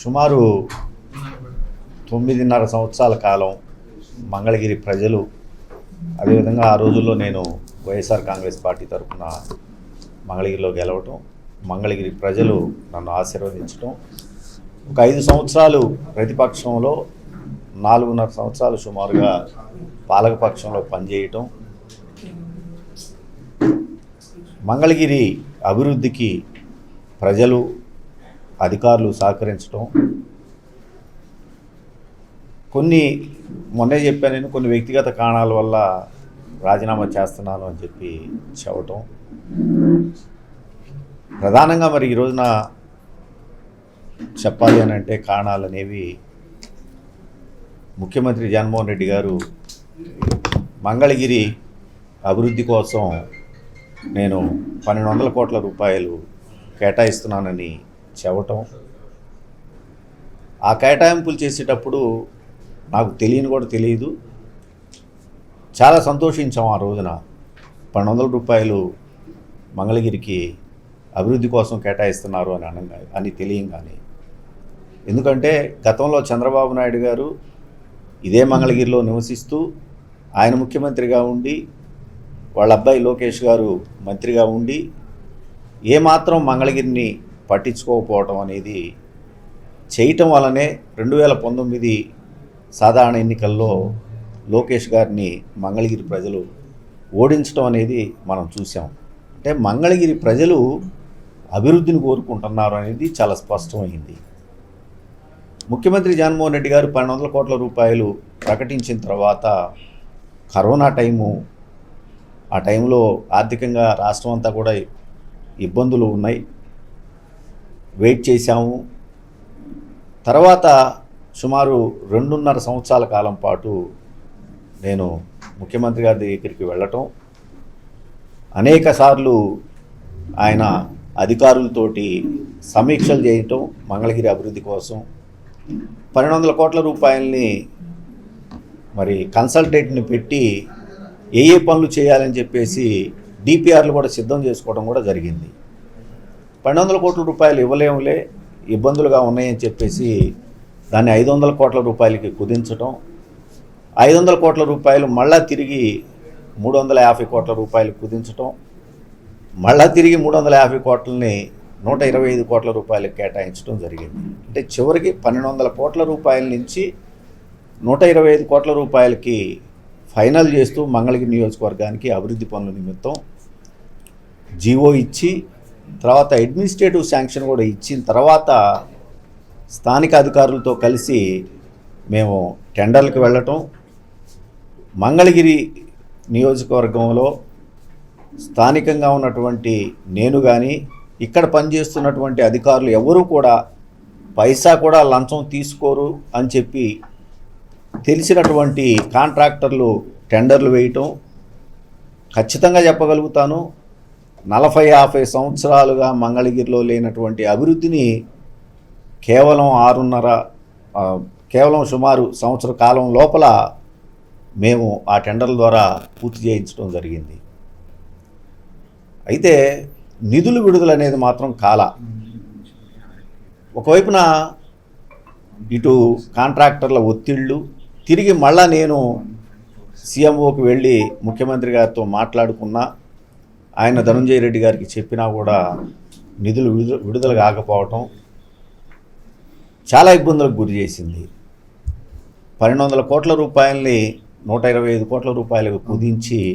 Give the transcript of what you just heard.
సుమారు తొమ్మిదిన్నర సంవత్సరాల కాలం మంగళగిరి ప్రజలు అదేవిధంగా ఆ రోజుల్లో నేను వైఎస్ఆర్ కాంగ్రెస్ పార్టీ తరఫున మంగళగిరిలో గెలవటం మంగళగిరి ప్రజలు నన్ను ఆశీర్వదించటం ఒక ఐదు సంవత్సరాలు ప్రతిపక్షంలో నాలుగున్నర సంవత్సరాలు సుమారుగా పాలకపక్షంలో పనిచేయటం మంగళగిరి అభివృద్ధికి ప్రజలు అధికారులు సహకరించడం కొన్ని మొన్నే చెప్పాను నేను కొన్ని వ్యక్తిగత కారణాల వల్ల రాజీనామా చేస్తున్నాను అని చెప్పి చెప్పటం. ప్రధానంగా మరి ఈ రోజున చెప్పాలి అని అంటే కారణాలు అనేవి ముఖ్యమంత్రి జగన్మోహన్ రెడ్డి గారు మంగళగిరి అభివృద్ధి కోసం నేను పన్నెండు వందల కోట్ల రూపాయలు కేటాయిస్తున్నానని చెప్పటం ఆ కేటాయింపులు చేసేటప్పుడు నాకు తెలియని కూడా తెలియదు. చాలా సంతోషించాం ఆ రోజున. పన్నెండు వందల రూపాయలు మంగళగిరికి అభివృద్ధి కోసం కేటాయిస్తున్నారు అని అనగా అని తెలియంగానే. ఎందుకంటే గతంలో చంద్రబాబు నాయుడు గారు ఇదే మంగళగిరిలో నివసిస్తూ ఆయన ముఖ్యమంత్రిగా ఉండి వాళ్ళ అబ్బాయి లోకేష్ గారు మంత్రిగా ఉండి ఏమాత్రం మంగళగిరిని పట్టించుకోకపోవటం అనేది చేయటం వల్లనే రెండు వేల పంతొమ్మిది సాధారణ ఎన్నికల్లో లోకేష్ గారిని మంగళగిరి ప్రజలు ఓడించడం అనేది మనం చూసాం అంటే మంగళగిరి ప్రజలు అభివృద్ధిని కోరుకుంటున్నారు అనేది చాలా స్పష్టమైంది. ముఖ్యమంత్రి జగన్మోహన్ రెడ్డి గారు పన్నెండు వందల కోట్ల రూపాయలు ప్రకటించిన తర్వాత కరోనా టైము ఆ టైంలో ఆర్థికంగా రాష్ట్రం అంతా కూడా ఇబ్బందులు ఉన్నాయి. వెయిట్ చేశాము. తర్వాత సుమారు రెండున్నర సంవత్సరాల కాలం పాటు నేను ముఖ్యమంత్రి గారి దగ్గరికి వెళ్ళటం. అనేక సార్లు ఆయన అధికారులతోటి సమీక్షలు చేయటం మంగళగిరి అభివృద్ధి కోసం. పన్నెండు వందల కోట్ల రూపాయలని మరి కన్సల్టేట్ని పెట్టి ఏ ఏ పనులు చేయాలని చెప్పేసి డిపిఆర్లు కూడా సిద్ధం చేసుకోవడం కూడా జరిగింది. పన్నెండు వందల కోట్ల రూపాయలు ఇవ్వలేములే ఇబ్బందులుగా ఉన్నాయని చెప్పేసి దాన్ని ఐదు వందల కోట్ల రూపాయలకి కుదించటం ఐదు వందల కోట్ల రూపాయలు మళ్ళా తిరిగి మూడు వందల యాభై కోట్ల రూపాయలు కుదించటం మళ్ళా తిరిగి మూడు వందల యాభై కోట్లని నూట ఇరవై ఐదు కోట్ల రూపాయలకు కేటాయించడం జరిగింది. అంటే చివరికి పన్నెండు వందల కోట్ల రూపాయల నుంచి నూట ఇరవై ఐదు కోట్ల రూపాయలకి ఫైనల్ చేస్తూ మంగళగిరి నియోజకవర్గానికి అభివృద్ధి పనుల నిమిత్తం జీవో ఇచ్చి తర్వాత అడ్మినిస్ట్రేటివ్ శాంక్షన్ కూడా ఇచ్చిన తర్వాత స్థానిక అధికారులతో కలిసి మేము టెండర్లకు వెళ్ళటం మంగళగిరి నియోజకవర్గంలో స్థానికంగా ఉన్నటువంటి నేను కానీ ఇక్కడ పనిచేస్తున్నటువంటి అధికారులు ఎవరూ కూడా పైసా కూడా లంచం తీసుకోరు అని చెప్పి తెలిసినటువంటి కాంట్రాక్టర్లు టెండర్లు వేయటం ఖచ్చితంగా చెప్పగలుగుతాను. నలభై యాభై సంవత్సరాలుగా మంగళగిరిలో లేనటువంటి అభివృద్ధిని కేవలం ఆరున్నర కేవలం సుమారు సంవత్సర కాలం లోపల మేము ఆ టెండర్ల ద్వారా పూర్తి చేయించడం జరిగింది. అయితే నిధులు విడుదల అనేది మాత్రం కాల. ఒకవైపున ఇటు కాంట్రాక్టర్ల ఒత్తిళ్ళు తిరిగి మళ్ళా నేను సీఎంఓకి వెళ్ళి ముఖ్యమంత్రి గారితో మాట్లాడుకున్నా ఆయన ధనంజయ రెడ్డి గారికి చెప్పినా కూడా నిధులు విడుదల విడుదల కాకపోవటం చాలా ఇబ్బందులకు గురి చేసింది. పన్నెండు వందల కోట్ల రూపాయలని నూట ఇరవై ఐదు కోట్ల రూపాయలకు కుదించి